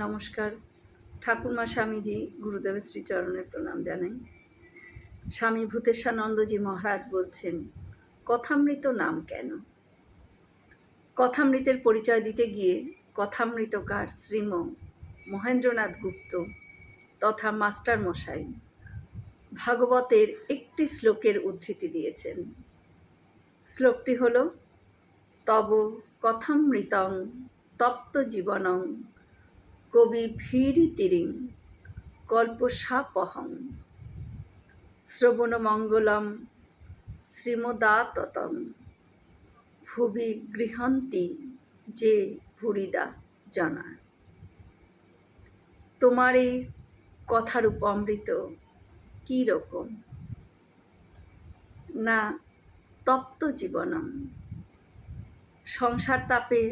নমস্কার। ঠাকুরমা স্বামীজি গুরুদেবের শ্রীচরণের প্রণাম জানাই। স্বামী ভূতেশানন্দজি মহারাজ বলছেন, কথামৃত নাম কেন? কথামৃতের পরিচয় দিতে গিয়ে কথামৃতকার শ্রীম মহেন্দ্রনাথ গুপ্ত তথা মাস্টার মশাই ভাগবতের একটি শ্লোকের উদ্ধৃতি দিয়েছেন। শ্লোকটি হল, তব কথামৃতং তপ্ত জীবনং কবি ভীরি তিরিং কল্পসাপহং শ্রবণমঙ্গলম শ্রীমদাততম। ভুবি গৃহন্তি যে ভুরিদা জানা তোমার এই কথার উপমৃত কী রকম? না, তপ্ত জীবনম। সংসার তাপে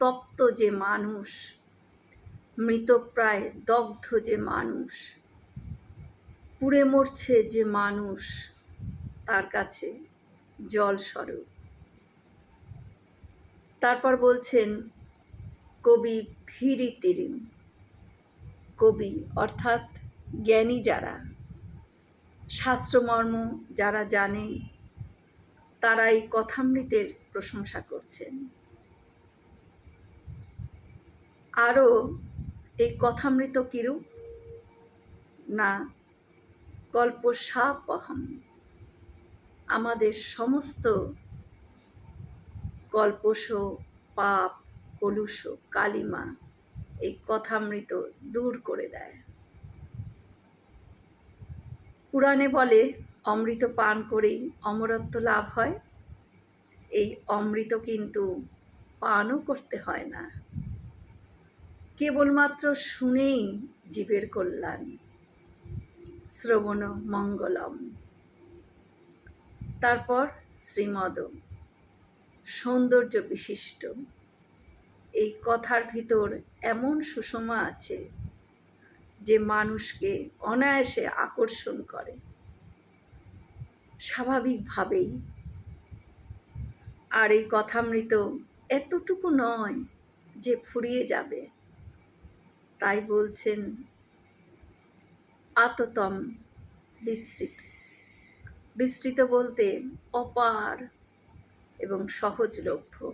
তপ্ত যে মানুষ মৃতপ্রায় দগ্ধ যে মানুষ। পুড়ে মরছে যে মানুষ, তার কাছে জল স্বরূপ। তারপর বলছেন, কবি ভিড়ি তিরিম কবি অর্থাৎ জ্ঞানী যারা, শাস্ত্রমর্ম যারা জানেন, তারাই কথামৃতের প্রশংসা করছেন। আরও এই কথামৃত কিরূপ? না গল্প সাপহম আমাদের সমস্ত কল্পস, পাপ, কলুষ, কালিমা এই কথামৃত দূর করে দেয়। পুরাণে বলে, অমৃত পান করেই অমরত্ব লাভ হয়। এই অমৃত কিন্তু পানও করতে হয় না। কেবলমাত্র শুনেই জীবের কল্যাণ। শ্রবণ মঙ্গলম। তারপর শ্রীমদ। সৌন্দর্য বিশিষ্ট এই কথার ভিতর এমন সুষমা আছে যে মানুষকে অনায়াসে আকর্ষণ করে। স্বাভাবিকভাবেই। আর এই কথামৃত এতটুকু নয় যে ফুরিয়ে যাবে। তাই বলছেন, আততম বিস্তৃত। বিস্তৃত বলতে অপার এবং সহজলভ্য।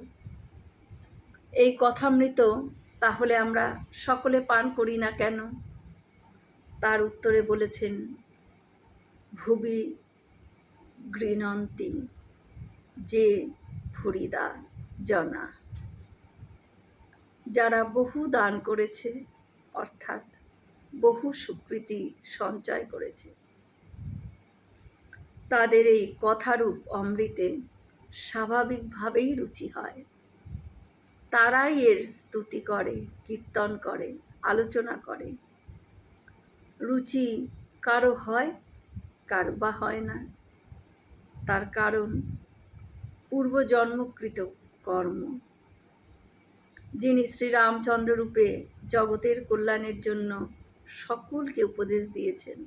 এই কথামৃত তাহলে আমরা সকলে পান করি না কেন? তার উত্তরে বলেছেন, ভুবি গৃণন্তি যে ভুরিদা জনা। যারা বহু দান করেছে অর্থাৎ বহু স্বীকৃতি সঞ্চয় করেছে। তাদের এই কথারূপ অমৃতে স্বাভাবিকভাবেই রুচি হয়। তারাই এর স্তুতি করে, কীর্তন করে, আলোচনা করে। রুচি কারও হয়, কারও বা হয় না। তার কারণ পূর্বজন্মকৃত কর্ম। যিনি শ্রীরামচন্দ্র রূপে জগতের কল্যাণের জন্য সকলকে উপদেশ দিয়েছেন,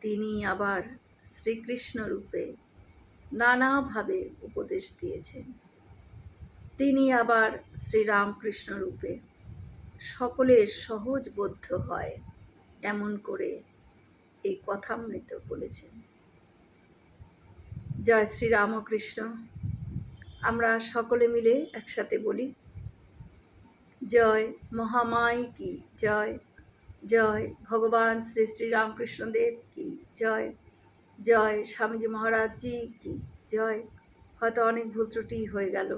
তিনি আবার শ্রীকৃষ্ণ রূপে নানাভাবে উপদেশ দিয়েছেন। তিনি আবার শ্রীরামকৃষ্ণ রূপে সকলের সহজবোধ্য হয় এমন করে এই কথামৃত বলেছেন। জয় শ্রীরামকৃষ্ণ। আমরা সকলে মিলে একসাথে বলি জয় মহামাই কি, জয় জয় ভগবান শ্রী শ্রী রামকৃষ্ণদেব কি, জয় জয় স্বামীজি মহারাজজি কি, জয়। হয়তো অনেক ভুল ত্রুটি হয়ে গেল।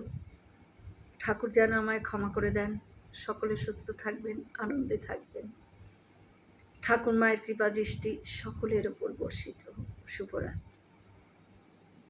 ঠাকুর যেন আমায় ক্ষমা করে দেন। সকলে সুস্থ থাকবেন, আনন্দে থাকবেন। ঠাকুর মায়ের কৃপা দৃষ্টি সকলের ওপর বর্ষিত শুভরাত্রি।